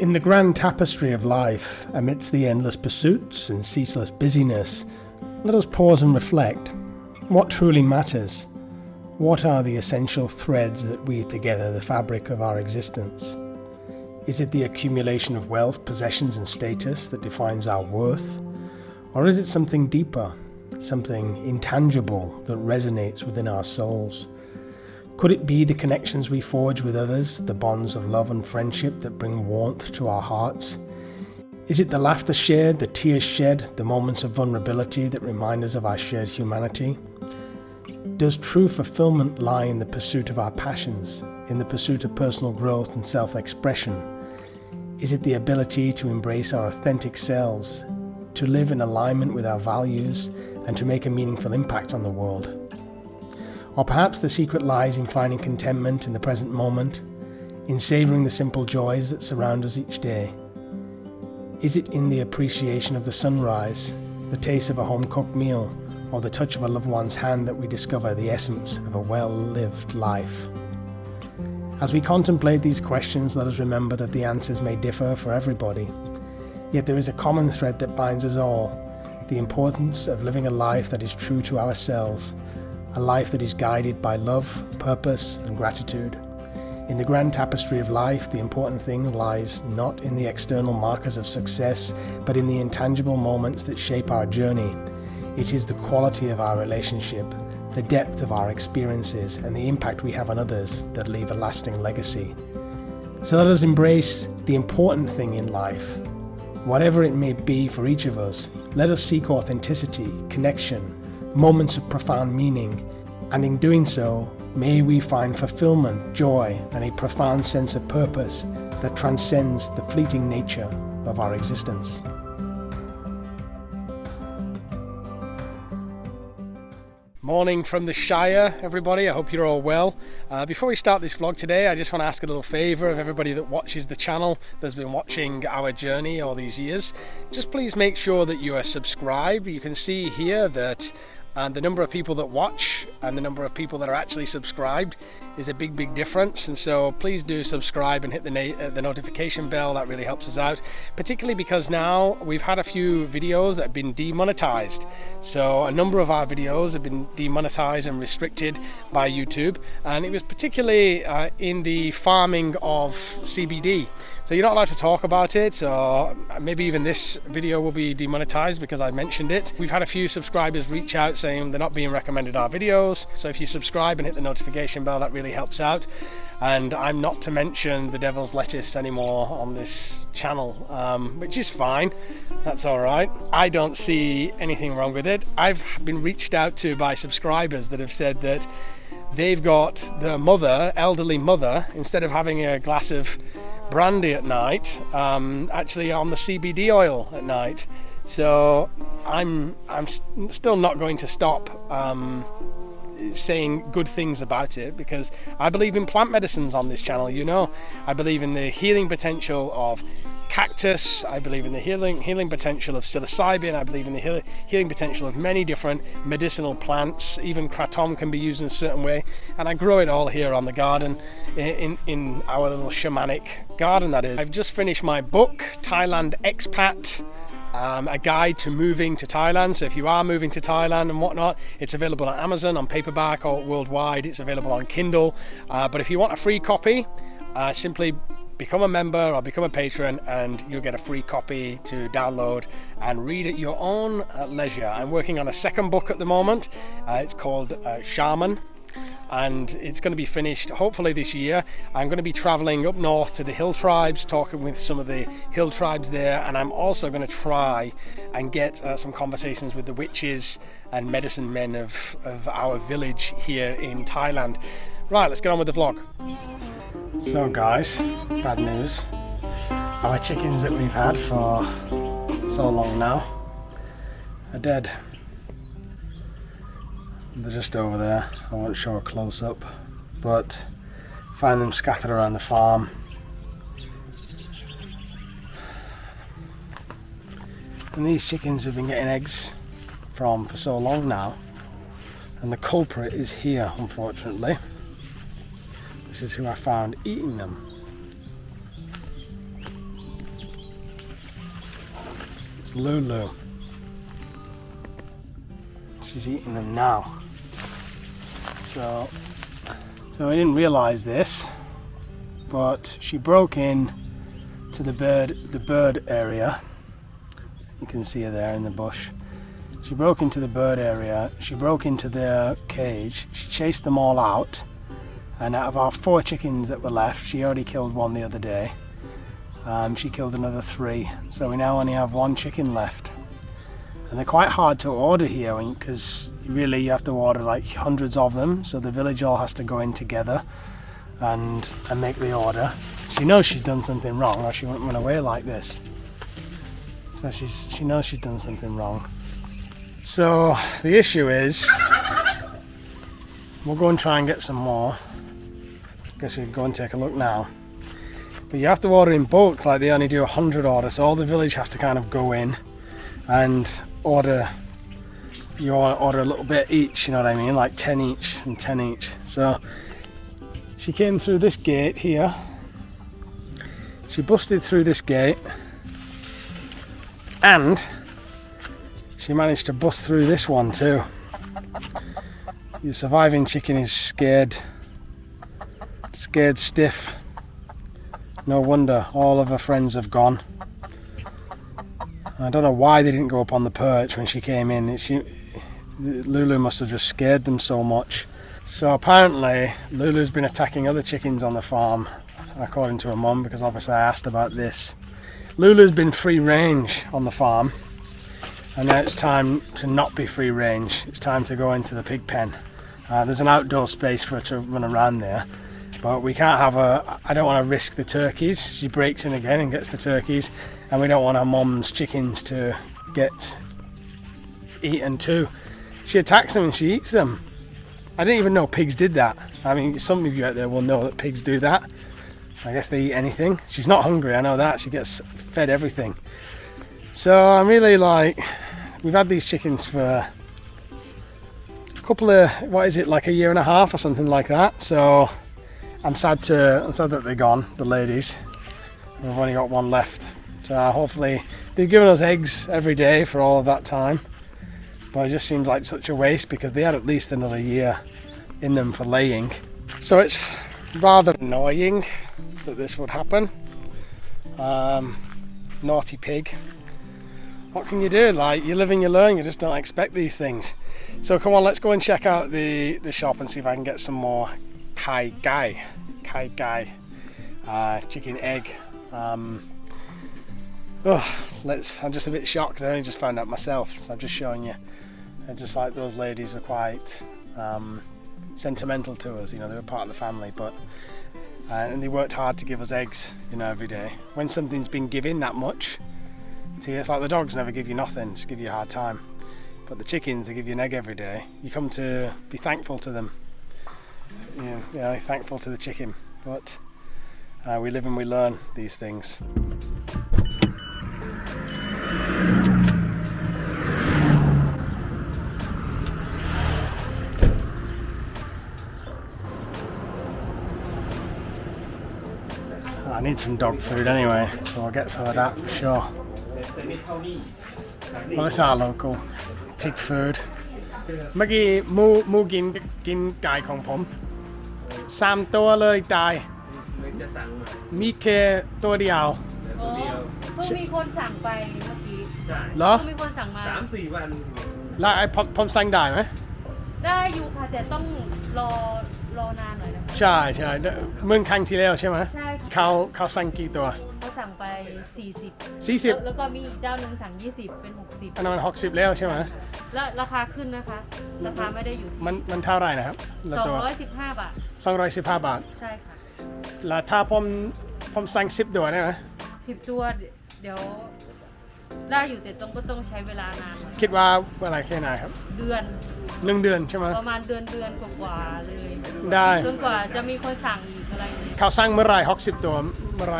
In the grand tapestry of life, amidst the endless pursuits and ceaseless busyness, let us pause and reflect. What truly matters? What are the essential threads that weave together the fabric of our existence? Is it the accumulation of wealth, possessions, and status that defines our worth? Or is it something deeper, something intangible that resonates within our souls? Could it be the connections we forge with others, the bonds of love and friendship that bring warmth to our hearts? Is it the laughter shared, the tears shed, the moments of vulnerability that remind us of our shared humanity? Does true fulfillment lie in the pursuit of our passions, in the pursuit of personal growth and self expression? Is it the ability to embrace our authentic selves, to live in alignment with our values, and to make a meaningful impact on the world? Or perhaps the secret lies in finding contentment in the present moment, in savouring the simple joys that surround us each day. Is it in the appreciation of the sunrise, the taste of a home cooked meal, or the touch of a loved one's hand that we discover the essence of a well lived life? As we contemplate these questions, let us remember that the answers may differ for everybody. Yet there is a common thread that binds us all the importance of living a life that is true to ourselves a life that is guided by love, purpose, and gratitude. In the grand tapestry of life, the important thing lies not in the external markers of success, but in the intangible moments that shape our journey. It is the quality of our relationship, the depth of our experiences, and the impact we have on others that leave a lasting legacy. So let us embrace the important thing in life. Whatever it may be for each of us, let us seek authenticity, connection, moments of profound meaning, and in doing so, may we find fulfillment, joy, and a profound sense of purpose that transcends the fleeting nature of our existence. Morning from the Shire, everybody. I hope you're all well. Uh, before we start this vlog today, I just want to ask a little favour of everybody that watches the channel, that's been watching our journey all these years. Just please make sure that you are subscribed. You can see here that and the number of people that watch and the number of people that are actually subscribed is a big big difference. And so please do subscribe and hit the, uh, the notification bell. That really helps us out particularly because now we've had a few videos that have been demonetized. So a number of our videos have been demonetized and restricted by YouTube. And it was particularly uh, in the farming of CBD so you're not allowed to talk about it, so maybe even this video will be demonetized because I mentioned it. We've had a few subscribers reach out saying they're not being recommended our videos. So if you subscribe and hit the notification bell, that really helps out. And I'm not to mention the devil's lettuce anymore on this channel, um, which is fine. That's all right. I don't see anything wrong with it. I've been reached out to by subscribers that have said that they've got their mother, elderly mother, instead of having a glass of brandy at night, um, actually on the CBD oil at night. So I'm I'm st- still not going to stop um, saying good things about it because I believe in plant medicines on this channel. You know, I believe in the healing potential of cactus. I believe in the healing healing potential of psilocybin. I believe in the heal, healing potential of many different medicinal plants. Even kratom can be used in a certain way, and I grow it all here on the garden, in in our little shamanic garden. That is. I've just finished my book, Thailand Expat. Um, a guide to moving to Thailand. So if you are moving to Thailand and whatnot, it's available on Amazon, on paperback, or worldwide. It's available on Kindle. Uh, but if you want a free copy, uh, simply become a member or become a patron and you'll get a free copy to download and read at your own uh, leisure. I'm working on a second book at the moment. Uh, it's called uh, Shaman and it's going to be finished hopefully this year. I'm going to be traveling up north to the hill tribes, talking with some of the hill tribes there, and I'm also going to try and get uh, some conversations with the witches and medicine men of, of our village here in Thailand. Right, let's get on with the vlog. So, guys, bad news. Our chickens that we've had for so long now are dead. They're just over there. I won't show a close up, but find them scattered around the farm. And these chickens have been getting eggs from for so long now, and the culprit is here, unfortunately. Is who I found eating them. It's Lulu. She's eating them now. So, so I didn't realize this, but she broke in to the bird, the bird area. You can see her there in the bush. She broke into the bird area. She broke into their cage. She chased them all out. And out of our four chickens that were left, she already killed one the other day. Um, she killed another three. So we now only have one chicken left. And they're quite hard to order here because really you have to order like hundreds of them. So the village all has to go in together and, and make the order. She knows she's done something wrong or she wouldn't run away like this. So she's, she knows she's done something wrong. So the issue is, we'll go and try and get some more. Guess we can go and take a look now. But you have to order in bulk, like they only do a hundred orders, so all the village have to kind of go in and order. You order a little bit each, you know what I mean, like ten each and ten each. So she came through this gate here. She busted through this gate, and she managed to bust through this one too. The surviving chicken is scared, scared stiff. No wonder all of her friends have gone. I don't know why they didn't go up on the perch when she came in. She, Lulu must have just scared them so much. So apparently, Lulu's been attacking other chickens on the farm, according to her mum, because obviously I asked about this. Lulu's been free range on the farm, and now it's time to not be free range. It's time to go into the pig pen. Uh, there's an outdoor space for her to run around there, but we can't have a. I don't want to risk the turkeys. She breaks in again and gets the turkeys, and we don't want our mum's chickens to get eaten too. She attacks them and she eats them. I didn't even know pigs did that. I mean, some of you out there will know that pigs do that. I guess they eat anything. She's not hungry, I know that. She gets fed everything. So I'm really like, we've had these chickens for a couple of, what is it, like a year and a half or something like that. So I'm sad to, I'm sad that they're gone, the ladies. We've only got one left. So hopefully, they've given us eggs every day for all of that time. But it just seems like such a waste because they had at least another year in them for laying. So it's rather annoying that this would happen. Um, naughty pig. What can you do? Like you live and you learn. You just don't expect these things. So come on, let's go and check out the the shop and see if I can get some more kai gai, kai gai, uh, chicken egg. Um, oh, let's. I'm just a bit shocked because I only just found out myself. So I'm just showing you. And just like those ladies were quite um, sentimental to us. You know, they were part of the family, but uh, and they worked hard to give us eggs. You know, every day. When something's been given that much, to you, it's like the dogs never give you nothing; just give you a hard time. But the chickens, they give you an egg every day. You come to be thankful to them. Know thankful to the chicken. But uh, we live and we learn these things. I need some dog food anyway, so I'll get some of that for sure. Well, it's our local pig food. เมื่อกี้หมูหมูกินกินไก่ของผมสามตัวเลยตายจะสั่งมามีแค่ตัวเดียวอ๋อเพิ่งมีคนสั่งไปเมื่อกี้ใช่เหรอ เพิ่งมีคนสั่งมา สามสี่วันแล้วไอ้ผมผมสั่งได้ไหมได้อยู่ค่ะแต่ต้องรอรอนานหน่อยนะคะใช่ใช่เหมื่อนครั้งที่แล้วใช่ไหมใช่ค่ะเขาเขาสั่งกี่ตัวเขา สั่งไป 40 40แล้วก็มีอีกเจ้าหนึ่งสั่ง 20 เป็น 60 อันนั้นมันหกสิบแล้วใช่ไหมแล้วราคาขึ้นนะคะ ราคาไม่ได้อยู่มันมันเท่าไหร่นะครับละตัวที่215 บาท สองร้อยสิบห้าบาท ใช่ค่ะแล้วถ้าผมผมสั่งสิบตัวได้ไหมทิปตัวเดี๋ยวได้อยู่แต่ต้องก็ต้องใช้เวลานานหน่อยคิดว่าเวลาแค่ไหนครับเดือนหนึ่งเดือนใช่ไหมประมาณเดือนเดือนกว่าๆเลยได้ จนกว่าจะมีคนสั่งอีกอะไรอย่างเงี้ย เขาสั่งเมื่อไหรหกสิบตัวเมื่อไหร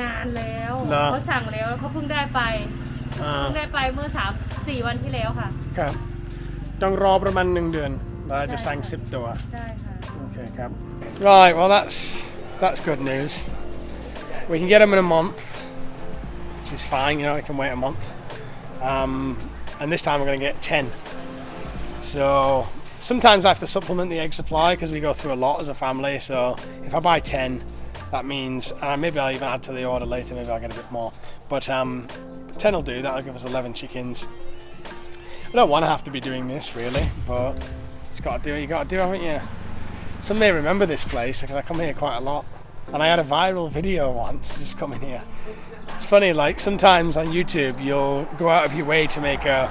นานแล้วเหรอ เขาสั่งแล้วเขาเพิ่งได้ไปอ่าเพิ่งได้ไปเมื่อสามสี่วันที่แล้วค่ะ ครับต้องรอประมาณหนึ่งเดือนแล้วจะสั่งสิบตัวใช่ค่ะ Okay, Cap. Right, well that's that's good news. We can get them in a month, which is fine. You know, we can wait a month. um, and this time I'm going to get 10. So sometimes I have to supplement the egg supply because we go through a lot as a family. So if I buy 10, that means uh, maybe I'll even add to the order later. Maybe I'll get a bit more. But um, 10 will do. That'll give us 11 chickens. I don't want to have to be doing this really, but it's got to do. what You got to do, haven't you? Some may remember this place because I come here quite a lot, and I had a viral video once just coming here. It's funny, like sometimes on YouTube you'll go out of your way to make a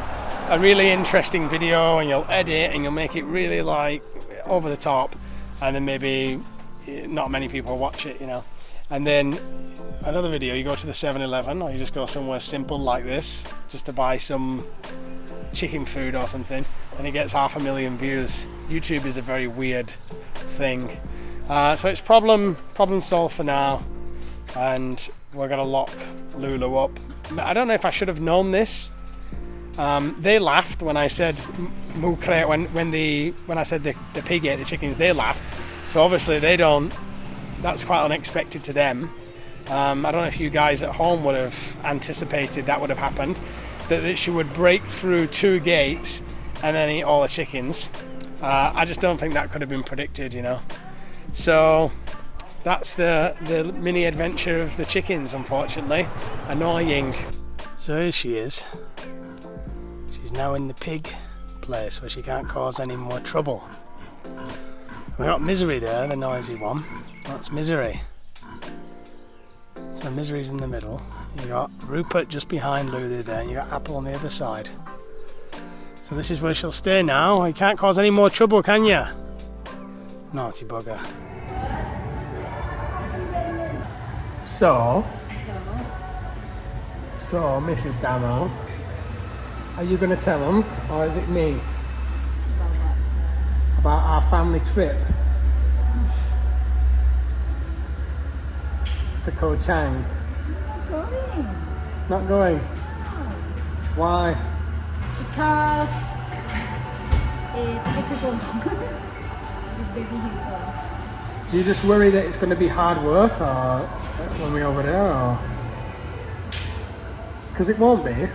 a really interesting video and you'll edit and you'll make it really like over the top and then maybe not many people watch it you know. And then another video you go to the 7-eleven or you just go somewhere simple like this just to buy some chicken food or something and it gets half a million views. Youtube is a very weird thing. Uh, so it's problem problem solved for now and we're gonna lock lulu up. I don't know if i should have known this. Um, they laughed when I said when when the when I said the, the pig ate the chickens. They laughed, so obviously they don't. That's quite unexpected to them. Um, I don't know if you guys at home would have anticipated that would have happened. That, that she would break through two gates and then eat all the chickens. Uh, I just don't think that could have been predicted, you know. So that's the the mini adventure of the chickens. Unfortunately, annoying. So here she is. She's now in the pig place where she can't cause any more trouble. We got Misery there, the noisy one. That's Misery. So Misery's in the middle. You got Rupert just behind Lulu there, and you got Apple on the other side. So this is where she'll stay now. You can't cause any more trouble, can you? Naughty bugger. So, So, so Mrs. Damo, are you going to tell them, or is it me, about our family trip to Koh Chang? Not going Not going. Why? because it's difficult with baby here. Do you just worry that it's going to be hard work, or uh, when we're over there, or? Because it won't be,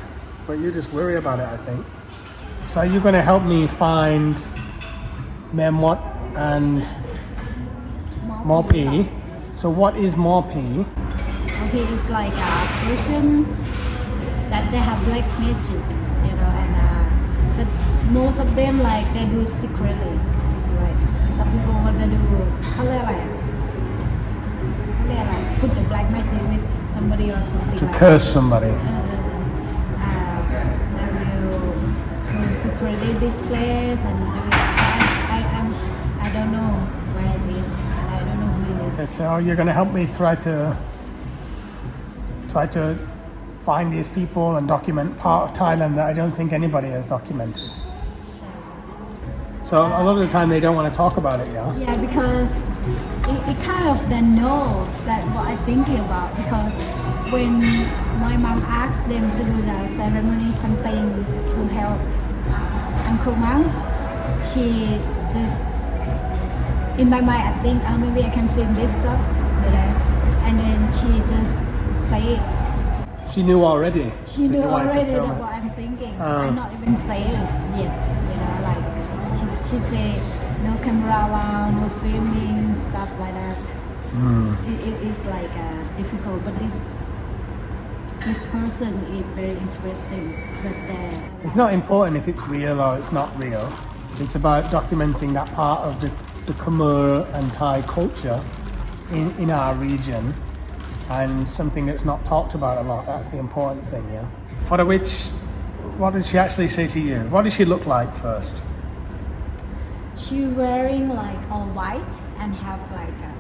but you just worry about it, I think. So are you going to help me find Memwat and Morpi? So what is Morpi? Okay, is like a person that they have black magic, you know, and uh, but most of them like they do secretly. Like some people want to do color like, they like put the black magic with somebody or something To like curse somebody. Uh, uh, they will go secretly this place and So you're going to help me try to try to find these people and document part of Thailand that I don't think anybody has documented. So a lot of the time they don't want to talk about it, yeah. Yeah, because it, it kind of then knows that what I'm thinking about. Because when my mom asked them to do the ceremony, something to help uh, Uncle Mang, she just in my mind I think oh maybe I can film this stuff, you know, and then she just say it. She knew already. She knew already that what I'm thinking. Ah. I'm not even saying it yet. You know, like she, she say no camera around, no filming, stuff like that. Hmm. It, it is like uh, difficult, but this this person is very interesting. But uh, It's not important if it's real or it's not real. It's about documenting that part of the, the Khmer and Thai culture in, in our region and something that's not talked about a lot. That's the important thing, yeah? For the which, what did she actually say to you? What did she look like first? she wearing like all white and have like a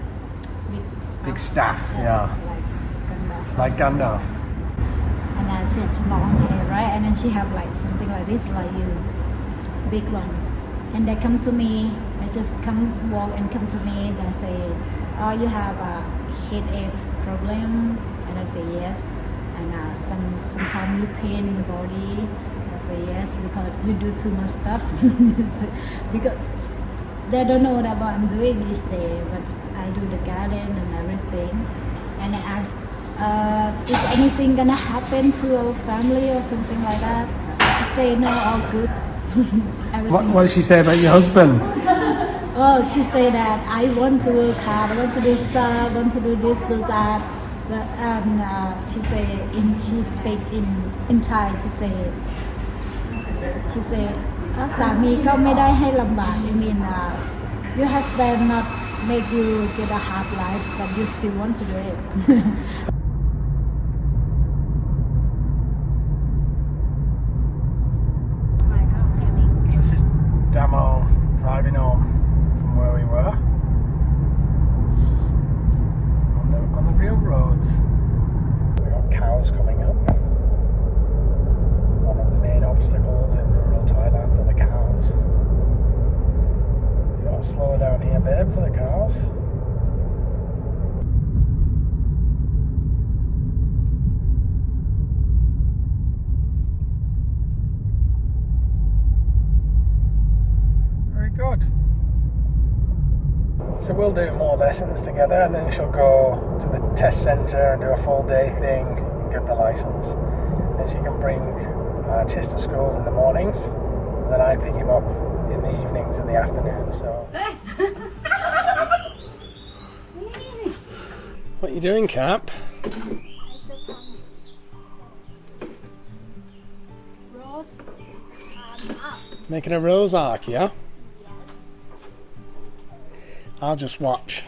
big stuff. Big staff, uh, yeah. Like Gandalf. or Like something. Gandalf. and then she has long hair, right? And then she have like something like this, like you, big one. And they come to me. They just come walk and come to me. They say, "Oh, you have a headache problem?" And I say yes. And uh, some sometimes you pain in the body. I say yes because you do too much stuff. because they don't know that what I'm doing each day, but I do the garden and everything. And I ask uh, is anything gonna happen to our family or something like that? I say no, all good. What, what did she say about your husband? Oh, she say that I want to work hard, I want to do stuff, want to do this, do that. But um, uh, she say in she speak in in Thai. She say she say ถ้าสามีก็ไม่ได้ให้ลำบาก I mean uh, your husband not make you get a hard life but you still want to do it So we'll do more lessons together and then she'll go to the test centre and do a full day thing, and get the licence. Then she can bring uh, Tis to schools in the mornings. And then I pick him up in the evenings and the afternoons. So. what are you doing, Cap? Rose Making a rose arc, yeah? I'll just watch.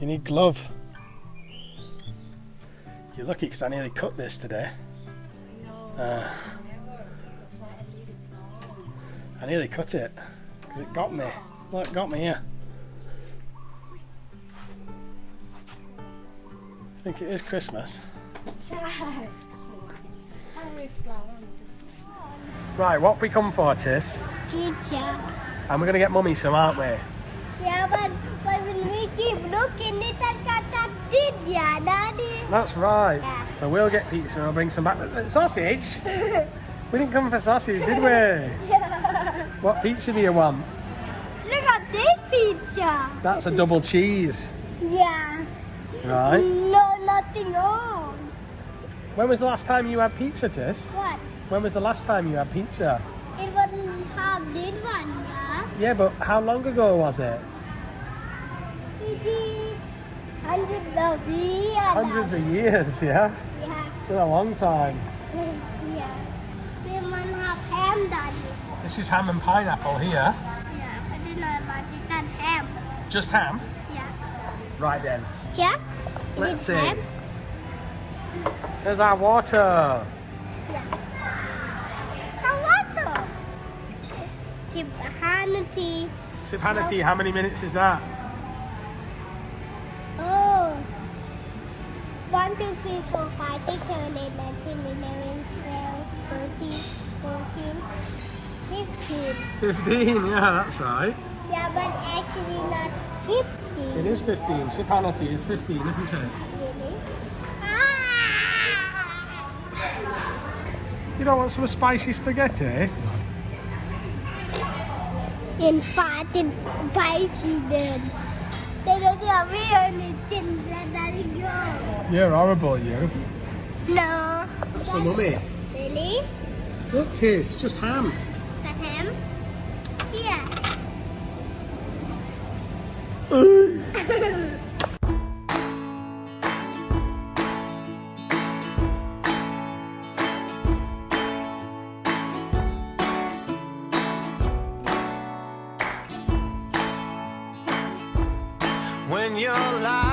You need glove. You're lucky because I nearly cut this today. Uh, I nearly cut it because it got me. Look, got me here. I think it is Christmas. ใช่สวยถ้ามี flower มันจะสวย Right, what have we come for, Tis? Pizza And we're going to get mummy some, aren't we? เดี๋ยวมันมันเป็นวิกิบลูกกินนี่ตันการตัดดิดอย่านะดิ That's right. Yeah. So we'll get pizza and I'll bring some back. Uh, Sausage? we didn't come for sausage, did we? What pizza do you want? Look at this pizza That's a double cheese. yeah Right. no nothing wrong When was the last time you had pizza, Tis? what When was the last time you had pizza? it was have this one yeah Yeah, but how long ago was it? it is hundred of years Hundreds of years, yeah? yeah It's been a long time. yeah this one have ham done This is ham and pineapple here. yeah I didn't know about it ham Just ham? yeah Right then. yeah Let's see. ham. There's our water. Tip uh, Hanati. Siphanati, how many minutes is that? Oh. 1, 2, 3, 4, 5, 6, 7, 8, 9, 10, 11, 12, 13, 14, 15. 15, yeah, that's right. Yeah, but actually not 15. It is 15. Siphanati is 15, isn't it? Really? Ah! You don't want some spicy spaghetti? In fact, in Paisidan. They don't have anything that I go. You're horrible, you. No. That's for mummy. Really? Look, Tiz, just ham. The ham? Here. when your life